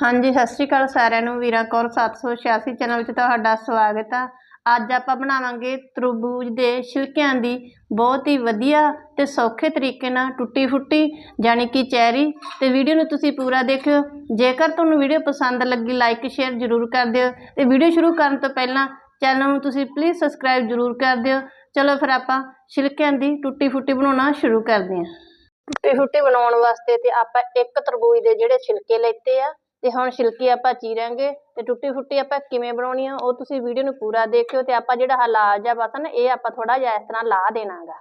ਹਾਂਜੀ, ਸਤਿ ਸ਼੍ਰੀ ਅਕਾਲ ਸਾਰਿਆਂ ਨੂੰ। ਵੀਰਾ ਕੌਰ 786 ਚੈਨਲ ਵਿੱਚ ਤੁਹਾਡਾ ਸਵਾਗਤ ਆ। ਅੱਜ ਆਪਾਂ ਬਣਾਵਾਂਗੇ ਤਰਬੂਜ ਦੇ ਛਿਲਕਿਆਂ ਦੀ ਬਹੁਤ ਹੀ ਵਧੀਆ ਤੇ ਸੌਖੇ ਤਰੀਕੇ ਨਾਲ ਟੁੱਟੀ ਫੁੱਟੀ ਯਾਨੀ ਕਿ ਚੈਰੀ। ਤੇ ਵੀਡੀਓ ਨੂੰ ਤੁਸੀਂ ਪੂਰਾ ਦੇਖਿਓ। ਜੇਕਰ ਤੁਹਾਨੂੰ ਵੀਡੀਓ ਪਸੰਦ ਲੱਗੀ, ਲਾਈਕ, ਸ਼ੇਅਰ ਜ਼ਰੂਰ ਕਰ ਦਿਓ। ਤੇ ਵੀਡੀਓ ਸ਼ੁਰੂ ਕਰਨ ਤੋਂ ਪਹਿਲਾਂ ਚੈਨਲ ਨੂੰ ਤੁਸੀਂ ਪਲੀਜ਼ ਸਬਸਕ੍ਰਾਈਬ ਜ਼ਰੂਰ ਕਰ ਦਿਓ। ਚਲੋ ਫਿਰ ਆਪਾਂ ਛਿਲਕਿਆਂ ਦੀ ਟੁੱਟੀ ਫੁੱਟੀ ਬਣਾਉਣਾ ਸ਼ੁਰੂ ਕਰਦੇ ਹਾਂ। ਟੁੱਟੀ ਫੁੱਟੀ ਬਣਾਉਣ ਵਾਸਤੇ ਤੇ ਆਪਾਂ ਇੱਕ ਤਰਬੂਜ ਦੇ ਜਿਹੜੇ ਛਿਲਕੇ ਲੈਤੇ ਆ ਤੇ ਹੁਣ ਛਿਲਕੇ ਆਪਾਂ ਚੀਰਾਂਗੇ ਤੇ ਟੁੱਟੀ ਫੁੱਟੀ ਆਪਾਂ ਕਿਵੇਂ ਬਣਾਉਣੀ ਆ, ਉਹ ਤੁਸੀਂ ਵੀਡੀਓ ਨੂੰ ਪੂਰਾ ਦੇਖਿਓ ਤੇ ਆਪਾਂ ਜਿਹੜਾ ਹਲਾਲ ਜਿਹਾ ਬਸ ਨਾ, ਇਹ ਆਪਾਂ ਥੋੜਾ ਜਿਹਾ ਇਸ ਤਰ੍ਹਾਂ ਲਾ ਦੇਣਾਗਾ।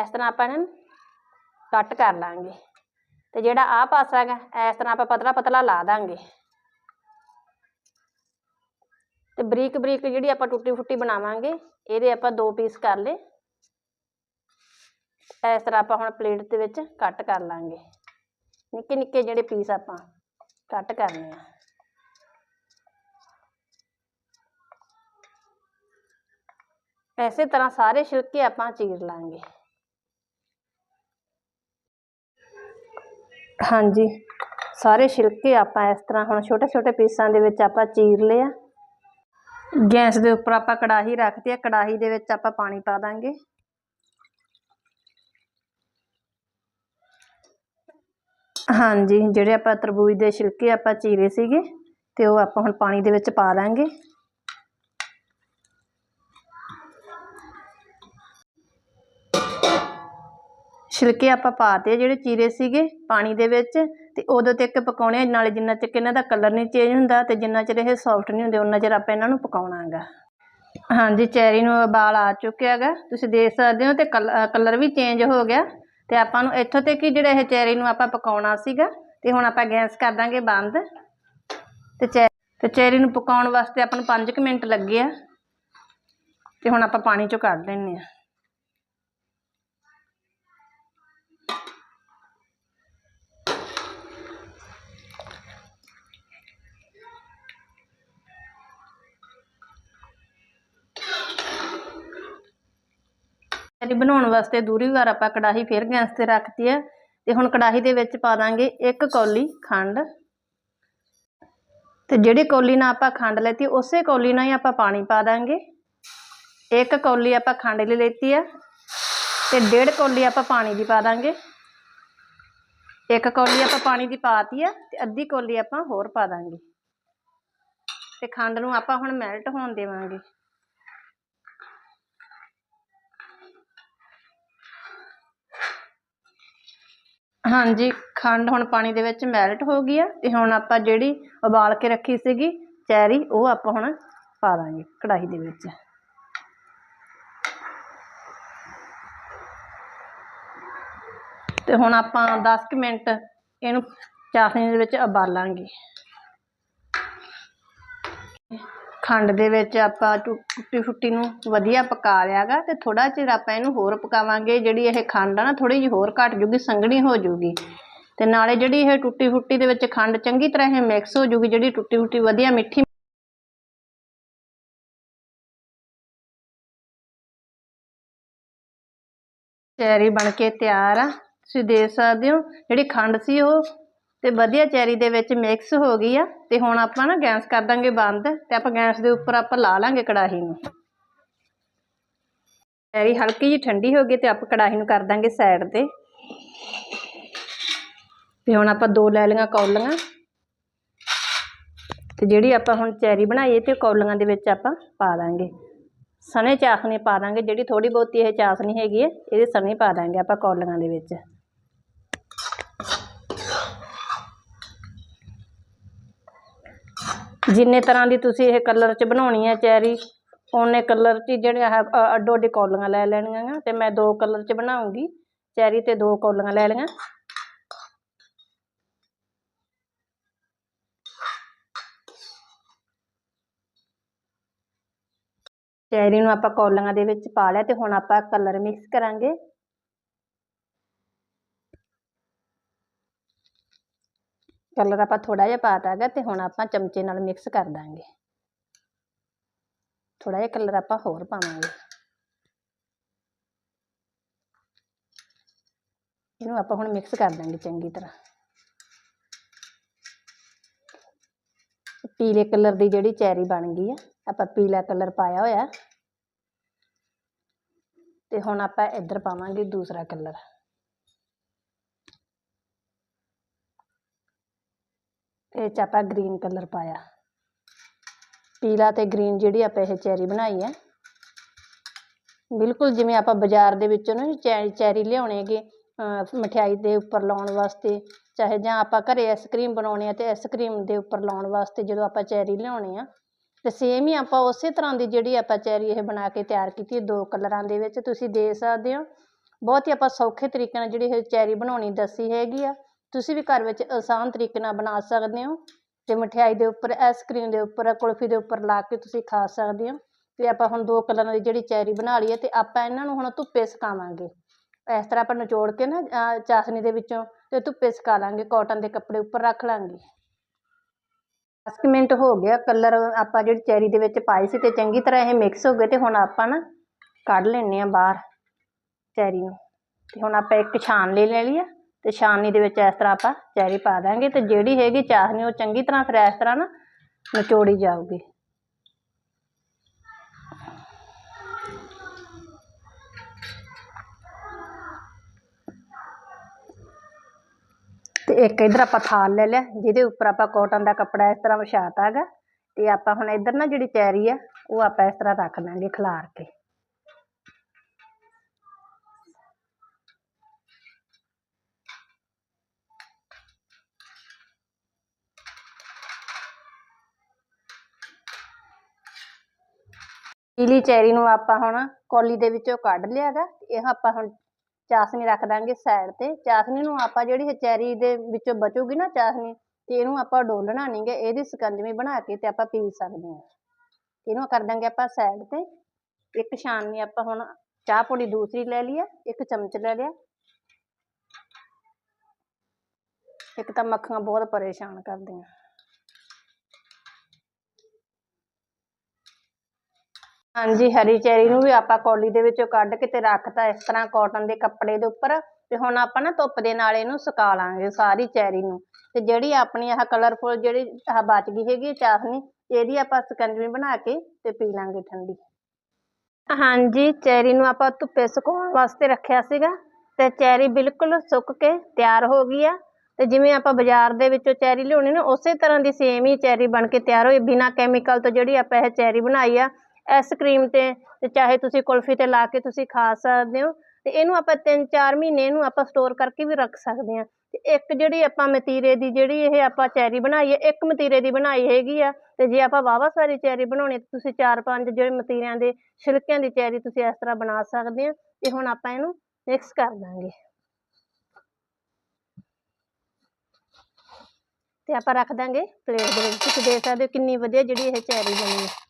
ਇਸ ਤਰ੍ਹਾਂ ਆਪਾਂ ਨਾ ਕੱਟ ਕਰ ਲਾਂਗੇ। ਤੇ ਜਿਹੜਾ ਆਹ ਪਾਸਾ ਹੈਗਾ, ਇਸ ਤਰ੍ਹਾਂ ਆਪਾਂ ਪਤਲਾ ਪਤਲਾ ਲਾ ਦਾਂਗੇ। ਤੇ ਬਰੀਕ ਬਰੀਕ ਜਿਹੜੀ ਆਪਾਂ ਟੁੱਟੀ ਫੁੱਟੀ ਬਣਾਵਾਂਗੇ, ਇਹਦੇ ਆਪਾਂ ਦੋ ਪੀਸ ਕਰ ਲਏ। ਇਸ ਤਰ੍ਹਾਂ ਆਪਾਂ ਹੁਣ ਪਲੇਟ ਦੇ ਵਿੱਚ ਕੱਟ ਕਰ ਲਾਂਗੇ। ਨਿੱਕੇ ਨਿੱਕੇ ਜਿਹੜੇ ਪੀਸ ਆਪਾਂ ਕੱਟ ਕਰਨੇ ਆ। ਐਸੇ ਤਰ੍ਹਾਂ ਸਾਰੇ ਛਿਲਕੇ ਆਪਾਂ ਚੀਰ ਲਾਂਗੇ। ਹਾਂਜੀ, ਸਾਰੇ ਛਿਲਕੇ ਆਪਾਂ ਇਸ ਤਰ੍ਹਾਂ ਹੁਣ ਛੋਟੇ ਛੋਟੇ ਪੀਸਾਂ ਦੇ ਵਿੱਚ ਆਪਾਂ ਚੀਰ ਲਿਆ ਗੈਸ ਦੇ ਉੱਪਰ ਆਪਾਂ ਕੜਾਹੀ ਰੱਖਤੀ ਹੈ ਕੜਾਹੀ ਦੇ ਵਿੱਚ ਆਪਾਂ ਪਾਣੀ ਪਾ ਦਾਂਗੇ। ਹਾਂਜੀ, ਜਿਹੜੇ ਆਪਾਂ ਤਰਬੂਜ ਦੇ ਛਿਲਕੇ ਆਪਾਂ ਚੀਰੇ ਸੀਗੇ ਤੇ ਉਹ ਆਪਾਂ ਹੁਣ ਪਾਣੀ ਦੇ ਵਿੱਚ ਪਾ ਲਾਂਗੇ ਛਿਲਕੇ ਆਪਾਂ ਪਾਤੇ ਜਿਹੜੇ ਚੀਰੇ ਸੀਗੇ ਪਾਣੀ ਦੇ ਵਿੱਚ ਤੇ ਉਦੋਂ ਤੱਕ ਪਕਾਉਣੇ ਨਾਲੇ ਜਿੰਨਾ ਚਿਰ ਇਹਨਾਂ ਦਾ ਕਲਰ ਨਹੀਂ ਚੇਂਜ ਹੁੰਦਾ ਤੇ ਜਿੰਨਾ ਚਿਰ ਇਹ ਸੌਫਟ ਨਹੀਂ ਹੁੰਦੇ ਉਹਨਾਂ ਚਿਰ ਆਪਾਂ ਇਹਨਾਂ ਨੂੰ ਪਕਾਉਣਾ ਹੈਗਾ ਹਾਂਜੀ, ਚੈਰੀ ਨੂੰ ਉਬਾਲ ਆ ਚੁੱਕਿਆ ਹੈਗਾ ਤੁਸੀਂ ਦੇਖ ਸਕਦੇ ਹੋ ਤੇ ਕਲਰ ਵੀ ਚੇਂਜ ਹੋ ਗਿਆ। ਤੇ ਆਪਾਂ ਨੂੰ ਇੱਥੋਂ ਤੱਕ ਹੀ ਜਿਹੜਾ ਇਹ ਚੈਰੀ ਨੂੰ ਆਪਾਂ ਪਕਾਉਣਾ ਸੀਗਾ, ਤੇ ਹੁਣ ਆਪਾਂ ਗੈਸ ਕਰ ਦਾਂਗੇ ਬੰਦ। ਤੇ ਚੈ ਤੇ ਚੈਰੀ ਨੂੰ ਪਕਾਉਣ ਵਾਸਤੇ ਆਪਾਂ ਨੂੰ 5 ਮਿੰਟ ਲੱਗੇ ਆ। ਤੇ ਹੁਣ ਆਪਾਂ ਪਾਣੀ ਚੋਂ ਕੱਢ ਲੈਣੇ ਆ। ਚੈਰੀ ਬਣਾਉਣ ਵਾਸਤੇ ਦੂਰੀ ਵਾਰ ਆਪਾਂ ਕੜਾਹੀ ਫਿਰ ਗੈਸ ਤੇ ਰੱਖਤੀ ਹੈ ਤੇ ਹੁਣ ਕੜਾਹੀ ਦੇ ਵਿੱਚ ਪਾ ਦਾਂਗੇ ਇੱਕ ਕੌਲੀ ਖੰਡ। ਤੇ ਜਿਹੜੀ ਕੌਲੀ ਨਾਲ ਆਪਾਂ ਖੰਡ ਲੈਤੀ, ਉਸੇ ਕੌਲੀ ਨਾਲ ਹੀ ਆਪਾਂ ਪਾਣੀ ਪਾ ਦਾਂਗੇ। ਇੱਕ ਕੌਲੀ ਆਪਾਂ ਖੰਡ ਲਈ ਲੈਤੀ ਆ ਤੇ ਡੇਢ ਕੌਲੀ ਆਪਾਂ ਪਾਣੀ ਦੀ ਪਾ ਦਾਂਗੇ। ਇੱਕ ਕੌਲੀ ਆਪਾਂ ਪਾਣੀ ਦੀ ਪਾਤੀ ਆ ਤੇ ਅੱਧੀ ਕੌਲੀ ਆਪਾਂ ਹੋਰ ਪਾ ਦਾਂਗੇ। ਤੇ ਖੰਡ ਨੂੰ ਆਪਾਂ ਹੁਣ ਮੈਲਟ ਹੋਣ ਦੇਵਾਂਗੇ। ਹਾਂਜੀ, ਖੰਡ ਹੁਣ ਪਾਣੀ ਦੇ ਵਿੱਚ ਮੈਲਟ ਹੋ ਗਈ ਆ ਤੇ ਹੁਣ ਆਪਾਂ ਜਿਹੜੀ ਉਬਾਲ ਕੇ ਰੱਖੀ ਸੀਗੀ, ਚੈਰੀ, ਉਹ ਆਪਾਂ ਹੁਣ ਪਾ ਦਾਂਗੇ ਕੜਾਹੀ ਦੇ ਵਿੱਚ। ਤੇ ਹੁਣ ਆਪਾਂ 10 ਕੁ ਮਿੰਟ ਇਹਨੂੰ ਚਾਸ਼ਨੀ ਦੇ ਵਿੱਚ ਉਬਾਲਾਂਗੇ। ਖੰਡ ਦੇ ਵਿੱਚ ਆਪਾਂ ਟੁੱਟੀ ਫੁੱਟੀ ਨੂੰ ਵਧੀਆ ਪਕਾ ਲਿਆਗਾ ਤੇ ਥੋੜਾ ਚਿਰ ਆਪਾਂ ਇਹਨੂੰ ਹੋਰ ਪਕਾਵਾਂਗੇ। ਜਿਹੜੀ ਇਹ ਖੰਡ ਆ ਨਾ ਥੋੜੀ ਜਿਹੀ ਹੋਰ ਘਟ ਜੂਗੀ, ਸੰਘਣੀ ਹੋ ਜੂਗੀ। ਤੇ ਨਾਲੇ ਜਿਹੜੀ ਇਹ ਟੁੱਟੀ ਫੁੱਟੀ ਦੇ ਵਿੱਚ ਖੰਡ ਚੰਗੀ ਤਰ੍ਹਾਂ ਇਹ ਮਿਕਸ ਹੋ ਜੂਗੀ, ਜਿਹੜੀ ਟੁੱਟੀ ਫੁੱਟੀ ਵਧੀਆ ਮਿੱਠੀ ਚੈਰੀ ਬਣ ਕੇ ਤਿਆਰ ਆ। ਤੁਸੀਂ ਦੇਖ ਸਕਦੇ ਹੋ, ਜਿਹੜੀ ਖੰਡ ਸੀ ਉਹ ਤੇ ਵਧੀਆ ਚੈਰੀ ਦੇ ਵਿੱਚ ਮਿਕਸ ਹੋ ਗਈ ਆ, ਤੇ ਹੁਣ ਆਪਾਂ ਨਾ ਗੈਸ ਕਰ ਦਾਂਗੇ ਬੰਦ, ਤੇ ਆਪਾਂ ਗੈਸ ਦੇ ਉੱਪਰ ਆਪਾਂ ਲਾ ਲਾਂਗੇ ਕੜਾਹੀ ਨੂੰ। ਚੈਰੀ ਹਲਕੀ ਜਿਹੀ ਠੰਡੀ ਹੋ ਗਈ ਤੇ ਆਪਾਂ ਕੜਾਹੀ ਨੂੰ ਕਰ ਦਾਂਗੇ ਸਾਈਡ ਤੇ। ਤੇ ਹੁਣ ਆਪਾਂ ਦੋ ਲੈ ਲਈਆਂ ਕੌਲੀਆਂ। ਤੇ ਜਿਹੜੀ ਆਪਾਂ ਹੁਣ ਚੈਰੀ ਬਣਾਈਏ ਤੇ ਕੌਲੀਆਂ ਦੇ ਵਿੱਚ ਆਪਾਂ ਪਾ ਦਾਂਗੇ। ਸਣੇ ਚਾਸ਼ਨੀ ਪਾ ਦਾਂਗੇ, ਜਿਹੜੀ ਥੋੜੀ ਬਹੁਤੀ ਇਹ ਚਾਸ਼ਨੀ ਹੈਗੀ ਹੈ, ਇਹਦੇ ਸਣੇ ਪਾ ਦਾਂਗੇ ਆਪਾਂ ਕੌਲੀਆਂ ਦੇ ਵਿੱਚ। ਜਿੰਨੇ ਤਰ੍ਹਾਂ ਦੀ ਤੁਸੀਂ ਇਹ ਕਲਰ 'ਚ ਬਣਾਉਣੀ ਹੈ ਚੈਰੀ, ਉਹਨੇ ਕਲਰ 'ਚ ਜਿਹੜੇ ਅੱਡੋ ਅੱਡੀ ਕੌਲੀਆਂ ਲੈ ਲੈਣੀਆਂ ਤੇ ਮੈਂ ਦੋ ਕਲਰ 'ਚ ਬਣਾਉਂਗੀ। ਚੈਰੀ ਤੇ ਦੋ ਕੌਲੀਆਂ ਲੈ ਲਈਆਂ। ਚੈਰੀ ਨੂੰ ਆਪਾਂ ਕੌਲੀਆਂ ਦੇ ਵਿੱਚ ਪਾ ਲਿਆ ਤੇ ਹੁਣ ਆਪਾਂ ਕਲਰ ਮਿਕਸ ਕਰਾਂਗੇ। ਕਲਰ ਆਪਾਂ ਥੋੜਾ ਜਿਹਾ ਪਾਤਾ ਹੈਗਾ ਤੇ ਹੁਣ ਆਪਾਂ ਚਮਚੇ ਨਾਲ ਮਿਕਸ ਕਰ ਦਾਂਗੇ। ਥੋੜਾ ਜਿਹਾ ਕਲਰ ਆਪਾਂ ਹੋਰ ਪਾਵਾਂਗੇ। ਇਹਨੂੰ ਆਪਾਂ ਹੁਣ ਮਿਕਸ ਕਰ ਦਾਂਗੇ ਚੰਗੀ ਤਰ੍ਹਾਂ। ਪੀਲੇ ਕਲਰ ਦੀ ਜਿਹੜੀ ਚੈਰੀ ਬਣ ਗਈ ਆ, ਆਪਾਂ ਪੀਲਾ ਕਲਰ ਪਾਇਆ ਹੋਇਆ। ਤੇ ਹੁਣ ਆਪਾਂ ਇੱਧਰ ਪਾਵਾਂਗੇ ਦੂਸਰਾ ਕਲਰ ਇਹ ਚ ਆਪਾਂ ਗ੍ਰੀਨ ਕਲਰ ਪਾਇਆ। ਪੀਲਾ ਤੇ ਗ੍ਰੀਨ ਜਿਹੜੀ ਆਪਾਂ ਇਹ ਚੈਰੀ ਬਣਾਈ ਹੈ। ਬਿਲਕੁਲ ਜਿਵੇਂ ਆਪਾਂ ਬਾਜ਼ਾਰ ਦੇ ਵਿੱਚੋਂ ਨਾ ਚੈ ਚੈਰੀ ਲਿਆਉਣੇ ਹੈਗੇ, ਅਹ ਮਠਿਆਈ ਦੇ ਉੱਪਰ ਲਾਉਣ ਵਾਸਤੇ, ਚਾਹੇ ਜਾਂ ਆਪਾਂ ਘਰੇ ਆਈਸਕ੍ਰੀਮ ਬਣਾਉਣੀ ਆ ਤੇ ਆਈਸਕ੍ਰੀਮ ਦੇ ਉੱਪਰ ਲਾਉਣ ਵਾਸਤੇ ਜਦੋਂ ਆਪਾਂ ਚੈਰੀ ਲਿਆਉਣੀ ਆ, ਤੇ ਸੇਮ ਹੀ ਆਪਾਂ ਉਸੇ ਤਰ੍ਹਾਂ ਦੀ ਜਿਹੜੀ ਆਪਾਂ ਚੈਰੀ ਇਹ ਬਣਾ ਕੇ ਤਿਆਰ ਕੀਤੀ ਹੈ ਦੋ ਕਲਰਾਂ ਦੇ ਵਿੱਚ, ਤੁਸੀਂ ਦੇ ਸਕਦੇ ਹੋ। ਬਹੁਤ ਹੀ ਆਪਾਂ ਸੌਖੇ ਤਰੀਕੇ ਨਾਲ ਜਿਹੜੀ ਇਹ ਚੈਰੀ ਬਣਾਉਣੀ ਦੱਸੀ ਹੈਗੀ ਆ। ਤੁਸੀਂ ਵੀ ਘਰ ਵਿੱਚ ਆਸਾਨ ਤਰੀਕੇ ਨਾਲ ਬਣਾ ਸਕਦੇ ਹੋ। ਤੇ ਮਠਿਆਈ ਦੇ ਉੱਪਰ ਆਈਸਕ੍ਰੀਮ ਦੇ ਉੱਪਰ, ਕੁਲਫੀ ਦੇ ਉੱਪਰ ਲਾ ਕੇ ਤੁਸੀਂ ਖਾ ਸਕਦੇ ਹੋ। ਤੇ ਆਪਾਂ ਹੁਣ ਦੋ ਕਲਰਾਂ ਦੀ ਜਿਹੜੀ ਚੈਰੀ ਬਣਾ ਲਈ ਹੈ ਤੇ ਆਪਾਂ ਇਹਨਾਂ ਨੂੰ ਹੁਣ ਧੁੱਪੇ ਸੁਕਾਵਾਂਗੇ। ਇਸ ਤਰ੍ਹਾਂ ਆਪਾਂ ਨਿਚੋੜ ਕੇ ਨਾ ਚਾਸ਼ਨੀ ਦੇ ਵਿੱਚੋਂ ਤੇ ਧੁੱਪੇ ਸੁਕਾ ਲਾਂਗੇ ਕਾਟਨ ਦੇ ਕੱਪੜੇ ਉੱਪਰ ਰੱਖ ਲਾਂਗੇ। 10 ਮਿੰਟ ਹੋ ਗਿਆ, ਕਲਰ ਆਪਾਂ ਜਿਹੜੀ ਚੈਰੀ ਦੇ ਵਿੱਚ ਪਾਈ ਸੀ ਤੇ ਚੰਗੀ ਤਰ੍ਹਾਂ ਇਹ ਮਿਕਸ ਹੋ ਗਏ ਤੇ ਹੁਣ ਆਪਾਂ ਨਾ ਕੱਢ ਲੈਣੇ ਆ ਬਾਹਰ ਚੈਰੀ ਨੂੰ। ਤੇ ਹੁਣ ਆਪਾਂ ਇੱਕ ਛਾਨ ਲੈ ਲੈ ਲਈ ਆ ਤੇ ਛਾਨਣੀ ਦੇ ਵਿੱਚ ਇਸ ਤਰ੍ਹਾਂ ਆਪਾਂ ਚੈਰੀ ਪਾ ਦਾਂਗੇ ਤੇ ਜਿਹੜੀ ਹੈਗੀ ਚਾਹਨੀ ਉਹ ਚੰਗੀ ਤਰ੍ਹਾਂ ਫਿਰ ਇਸ ਤਰ੍ਹਾਂ ਨਾ ਨਿਚੋੜੀ ਜਾਊਗੀ। ਤੇ ਇੱਕ ਇਧਰ ਆਪਾਂ ਥਾਲ ਲੈ ਲਿਆ, ਜਿਹਦੇ ਉੱਪਰ ਆਪਾਂ ਕਾਟਨ ਦਾ ਕੱਪੜਾ ਇਸ ਤਰ੍ਹਾਂ ਵਿਛਾਤਾ ਹੈਗਾ, ਤੇ ਆਪਾਂ ਹੁਣ ਇਧਰ ਨਾ ਜਿਹੜੀ ਚੈਰੀ ਆ, ਉਹ ਆਪਾਂ ਇਸ ਤਰ੍ਹਾਂ ਰੱਖ ਦਾਂਗੇ ਖਿਲਾਰ ਕੇ। ਪੀਲੀ ਚੈਰੀ ਨੂੰ ਆਪਾਂ ਹੁਣ ਕੌਲੀ ਦੇ ਵਿੱਚੋਂ ਕੱਢ ਲਿਆ ਗਾ ਇਹ ਆਪਾਂ ਹੁਣ ਚਾਸ਼ਨੀ ਰੱਖ ਦਾਂਗੇ ਸਾਈਡ ਤੇ। ਚਾਸ਼ਨੀ ਨੂੰ ਆਪਾਂ ਜਿਹੜੀ ਚੈਰੀ ਦੇ ਵਿੱਚੋਂ ਬਚੂਗੀ ਨਾ ਚਾਸ਼ਨੀ, ਤੇ ਇਹਨੂੰ ਆਪਾਂ ਡੋਲਣਾ ਨਹੀਂ ਗਾ, ਇਹਦੀ ਸਕੰਜਵੀ ਬਣਾ ਕੇ ਤੇ ਆਪਾਂ ਪੀ ਸਕਦੇ ਹਾਂ। ਇਹਨੂੰ ਕਰ ਦਾਂਗੇ ਆਪਾਂ ਸਾਈਡ ਤੇ। ਇੱਕ ਛਾਨਣੀ ਆਪਾਂ ਹੁਣ ਚਾਹ ਪੌੜੀ ਦੂਸਰੀ ਲੈ ਲਈ ਆ, ਇੱਕ ਚਮਚ ਲੈ ਲਿਆ। ਇੱਕ ਤਾਂ ਮੱਖੀਆਂ ਬਹੁਤ ਪਰੇਸ਼ਾਨ ਕਰਦੀਆਂ। ਹਾਂਜੀ, ਹਰੀ ਚੈਰੀ ਨੂੰ ਵੀ ਆਪਾਂ ਕੌਲੀ ਦੇ ਵਿੱਚੋਂ ਕੱਢ ਕੇ ਤੇ ਰੱਖਤਾ ਇਸ ਤਰ੍ਹਾਂ ਕਾਟਨ ਦੇ ਕੱਪੜੇ ਦੇ ਉੱਪਰ ਤੇ ਹੁਣ ਆਪਾਂ ਨਾ ਧੁੱਪ ਦੇ ਨਾਲ ਇਹਨੂੰ ਸੁਕਾ ਲਾਂਗੇ ਸਾਰੀ ਚੈਰੀ ਨੂੰ। ਤੇ ਜਿਹੜੀ ਆਪਣੀ ਆਹ ਕਲਰਫੁਲ ਜਿਹੜੀ ਆਹ ਬਚ ਗਈ ਹੈਗੀ ਚਾਸ਼ਨੀ, ਇਹਦੀ ਆਪਾਂ ਸਕੰਜਵੀ ਬਣਾ ਕੇ ਤੇ ਪੀ ਲਾਂਗੇ ਠੰਡੀ। ਹਾਂਜੀ, ਚੈਰੀ ਨੂੰ ਆਪਾਂ ਧੁੱਪੇ ਸੁਕਾਉਣ ਵਾਸਤੇ ਰੱਖਿਆ ਸੀਗਾ ਤੇ ਚੈਰੀ ਬਿਲਕੁਲ ਸੁੱਕ ਕੇ ਤਿਆਰ ਹੋ ਗਈ ਆ। ਤੇ ਜਿਵੇਂ ਆਪਾਂ ਬਾਜ਼ਾਰ ਦੇ ਵਿੱਚੋਂ ਚੈਰੀ ਲਿਆਉਣੀ ਨਾ, ਉਸੇ ਤਰ੍ਹਾਂ ਦੀ ਸੇਮ ਹੀ ਚੈਰੀ ਬਣ ਕੇ ਤਿਆਰ ਹੋਈ। ਬਿਨਾਂ ਕੈਮੀਕਲ ਤੋਂ ਜਿਹੜੀ ਆਪਾਂ ਇਹ ਚੈਰੀ ਬਣਾਈ ਆ ਆਈਸਕ੍ਰੀਮ ਕਰੀਮ ਤੇ ਚਾਹੇ ਤੁਸੀਂ ਕੁਲਫੀ ਤੇ ਲਾ ਕੇ ਤੁਸੀਂ ਖਾ ਸਕਦੇ ਹੋ ਤੇ ਇਹਨੂੰ ਆਪਾਂ 3-4 ਮਹੀਨੇ ਇਹਨੂੰ ਆਪਾਂ ਸਟੋਰ ਕਰਕੇ ਵੀ ਰੱਖ ਸਕਦੇ ਹਾਂ। ਤੇ ਇੱਕ ਜਿਹੜੀ ਆਪਾਂ ਮਤੀਰੇ ਦੀ ਜਿਹੜੀ ਇਹ ਆਪਾਂ ਚੈਰੀ ਬਣਾਈ ਹੈ, ਇੱਕ ਮਤੀਰੇ ਦੀ ਬਣਾਈ ਹੈਗੀ ਆ ਤੇ ਜੇ ਆਪਾਂ ਵਾਵਾ ਸਾਰੀ ਚੈਰੀ ਬਣਾਉਣੀ ਤੁਸੀਂ 4-5 ਜਿਹੜੇ ਮਤੀਰਿਆਂ ਦੇ ਛਿਲਕਿਆਂ ਦੀ ਚੈਰੀ ਤੁਸੀਂ ਇਸ ਤਰ੍ਹਾਂ ਬਣਾ ਸਕਦੇ ਹੋ ਤੇ ਹੁਣ ਆਪਾਂ ਇਹਨੂੰ ਮਿਕਸ ਕਰ ਦਾਂਗੇ। ਤੇ ਆਪਾਂ ਰੱਖ ਦਾਂਗੇ ਪਲੇਟ ਦੇ ਵਿੱਚ। ਤੁਸੀਂ ਦੇਖ ਸਕਦੇ ਹੋ ਕਿੰਨੀ ਵਧੀਆ ਜਿਹੜੀ ਇਹ ਚੈਰੀ ਬਣੀ ਹੈ।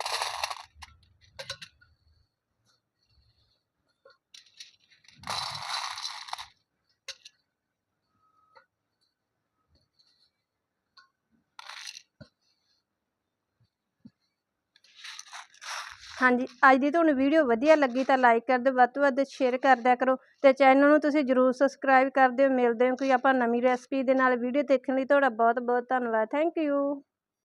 ਹਾਂਜੀ, ਅੱਜ ਦੀ ਤੁਹਾਨੂੰ ਵੀਡੀਓ ਵਧੀਆ ਲੱਗੀ ਤਾਂ ਲਾਈਕ ਕਰ ਦਿਓ, ਵੱਧ ਤੋਂ ਵੱਧ ਸ਼ੇਅਰ ਕਰ ਦਿਆ ਕਰੋ ਤੇ ਚੈਨਲ ਨੂੰ ਤੁਸੀਂ ਜਰੂਰ ਸਬਸਕ੍ਰਾਈਬ ਕਰ ਦਿਓ। ਮਿਲਦੇ ਹਾਂ ਕੋਈ ਆਪਾਂ ਨਵੀਂ ਰੈਸਪੀ ਦੇ ਨਾਲ ਵੀਡੀਓ ਦੇਖਣ ਲਈ। ਤੁਹਾਡਾ ਬਹੁਤ ਬਹੁਤ ਧੰਨਵਾਦ। Thank you